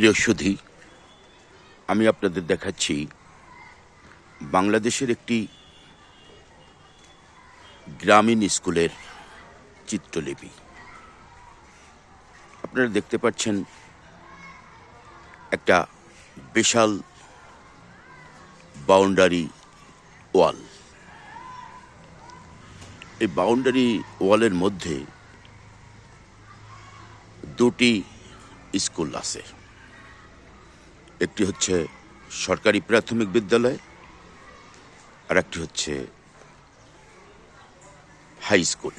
প্রিয় সুধী, আমি আপনাদের দেখাচ্ছি বাংলাদেশের একটি গ্রামীণ স্কুলের চিত্রলিপি। আপনারা দেখতে পাচ্ছেন একটা বিশাল বাউন্ডারি ওয়াল। এই বাউন্ডারি ওয়ালের মধ্যে দুটি স্কুল আছে। একটি হচ্ছে সরকারি প্রাথমিক বিদ্যালয় আর একটি হচ্ছে হাই স্কুল।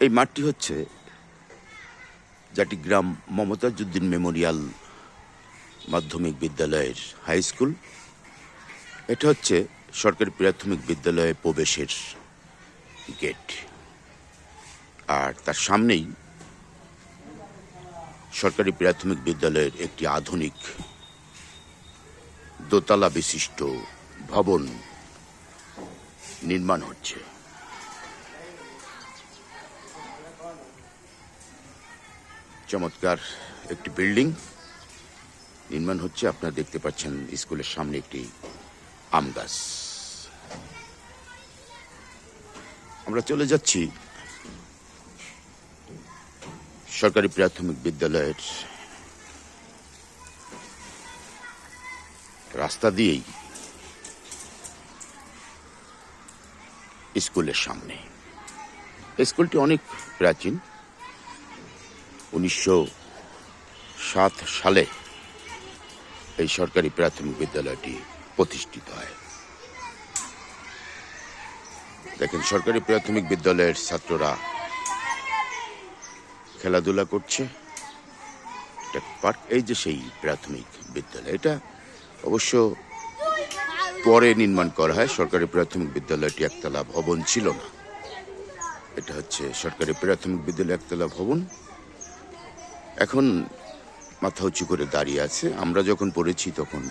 এই মাঠটি হচ্ছে জাটিগ্রাম মমতাজুদ্দিন মেমোরিয়াল মাধ্যমিক বিদ্যালয়ের হাই স্কুল। এটা হচ্ছে সরকারি প্রাথমিক বিদ্যালয়ে প্রবেশের গেট। আর তার সামনেই সরকারি প্রাথমিক বিদ্যালয়ের একটি আধুনিক দোতলা বিশিষ্ট ভবন নির্মাণ হচ্ছে। চমৎকার একটি বিল্ডিং নির্মাণ হচ্ছে। আপনারা দেখতে পাচ্ছেন স্কুলের সামনে একটি আম গাছ। আমরা চলে যাচ্ছি সরকারি প্রাথমিক বিদ্যালয়ের রাস্তা দিয়েই স্কুলের সামনে। স্কুলটি অনেক প্রাচীন। উনিশশো সাত সালে এই সরকারি প্রাথমিক বিদ্যালয়টি প্রতিষ্ঠিত হয়। দেখেন, সরকারি প্রাথমিক বিদ্যালয়ের ছাত্ররা খেলাধুলা করছে। এটা পার্ক, এই যে সেই প্রাথমিক বিদ্যালয়, এটা অবশ্য পরে নির্মাণ করা হয়। সরকারি প্রাথমিক বিদ্যালয়টি একতলা ভবন ছিল না। এটা হচ্ছে সরকারি প্রাথমিক বিদ্যালয় একতলা ভবন। এখন মাথা উঁচু করে দাঁড়িয়ে আছে। আমরা যখন পড়েছি তখন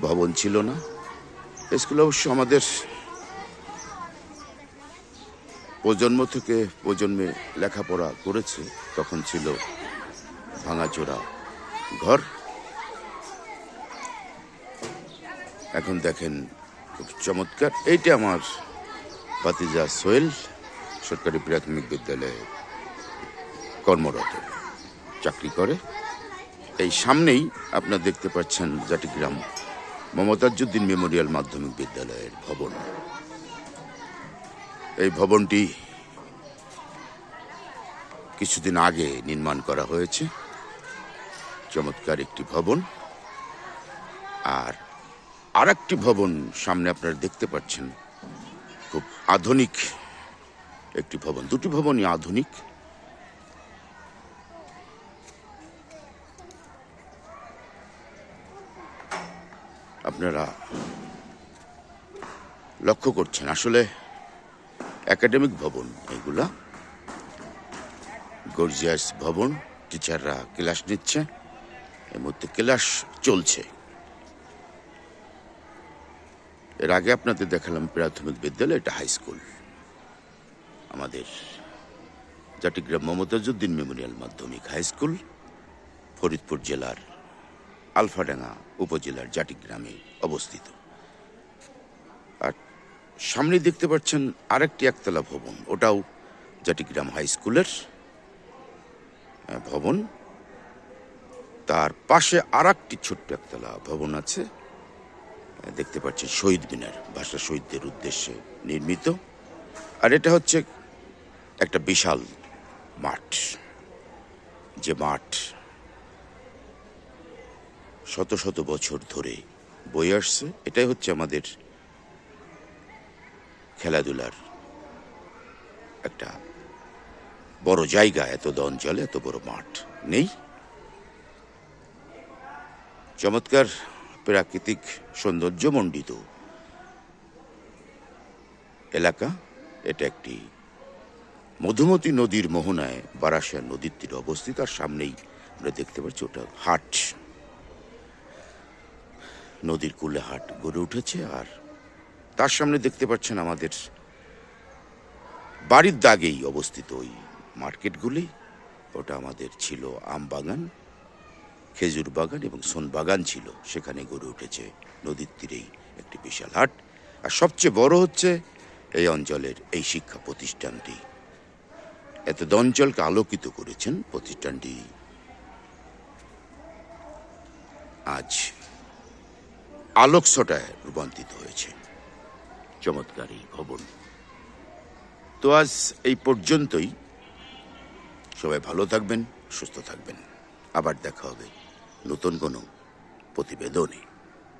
ভবন ছিল না। স্কুল অবশ্য আমাদের প্রজন্ম থেকে প্রজন্মে লেখাপড়া করেছে, তখন ছিল ভাঙাচোরা ঘর। এখন দেখেন, খুব চমৎকার। এইটা আমার পাতিজা সোহেল, সরকারি প্রাথমিক বিদ্যালয়ে কর্মরত। চাকরি করে। এই সামনেই আপনারা দেখতে পাচ্ছেন জাটিগ্রাম মমতাজুদ্দিন মেমোরিয়াল মাধ্যমিক বিদ্যালয়ের ভবন। এই ভবনটি কিছুদিন আগে নির্মাণ করা হয়েছে। চমৎকার একটি ভবন। আর আর একটি ভবন সামনে আপনারা দেখতে পাচ্ছেন। খুব আধুনিক একটি ভবন। দুটি ভবনই আধুনিক। আপনারা লক্ষ্য করছেন, আসলে একাডেমিক ভবন এগুলা। গর্জিয়াস ভবন, টিচাররা ক্লাস নিচ্ছে, এর মধ্যে ক্লাস চলছে। এর আগে আপনাদের দেখালাম প্রাথমিক বিদ্যালয়, এটা হাই স্কুল আমাদের জাটিগ্রাম মমতাজুদ্দিন মেমোরিয়াল মাধ্যমিক হাই স্কুল ফরিদপুর জেলার আলফাডাঙ্গা উপজেলার জাটিগ্রামে অবস্থিত। সামনে দেখতে পাচ্ছেন আরেকটি একতলা ভবন। ওটাও জাটিগ্রাম হাই স্কুলের ভবন। তার পাশে আর একটি ছোট্ট একতলা ভবন আছে। দেখতে পাচ্ছেন শহীদ মিনার, ভাষা শহীদদের উদ্দেশ্যে নির্মিত। আর এটা হচ্ছে একটা বিশাল মাঠ। যে মাঠ শত শত বছর ধরে বয়ে আসছে। এটাই হচ্ছে আমাদের খেলাধুলার একটা বড় জায়গা, এত অঞ্চলে, এত বড় মাঠ নেই। চমৎকার প্রাকৃতিক সৌন্দর্যমণ্ডিত এলাকা। এটা একটি মধুমতি নদীর মোহনায় বারাসিয়া নদীর তীরে অবস্থিত। আর সামনেই আমরা দেখতে পাচ্ছি ওটা হাট। নদীর কূলে হাট গড়ে উঠেছে। আর তার সামনে দেখতে পাচ্ছেন আমাদের বাড়ির দাগেই অবস্থিত ওই মার্কেটগুলি। ওটা আমাদের ছিল আম বাগান, খেজুর বাগান এবং সোন বাগান ছিল। সেখানে গড়ে উঠেছে নদীর তীরেই একটি বিশাল হাট। আর সবচেয়ে বড় হচ্ছে এই অঞ্চলের এই শিক্ষা প্রতিষ্ঠানটি। এত অঞ্চলকে আলোকিত করেছেন প্রতিষ্ঠানটি। আজ আলোকছটায় রূপান্তরিত হয়েছে। চমৎকার এই ভবন তো আজ এই পর্যন্তই। সবাই ভালো থাকবেন, সুস্থ থাকবেন। আবার দেখা হবে নতুন কোনো প্রতিবেদনে।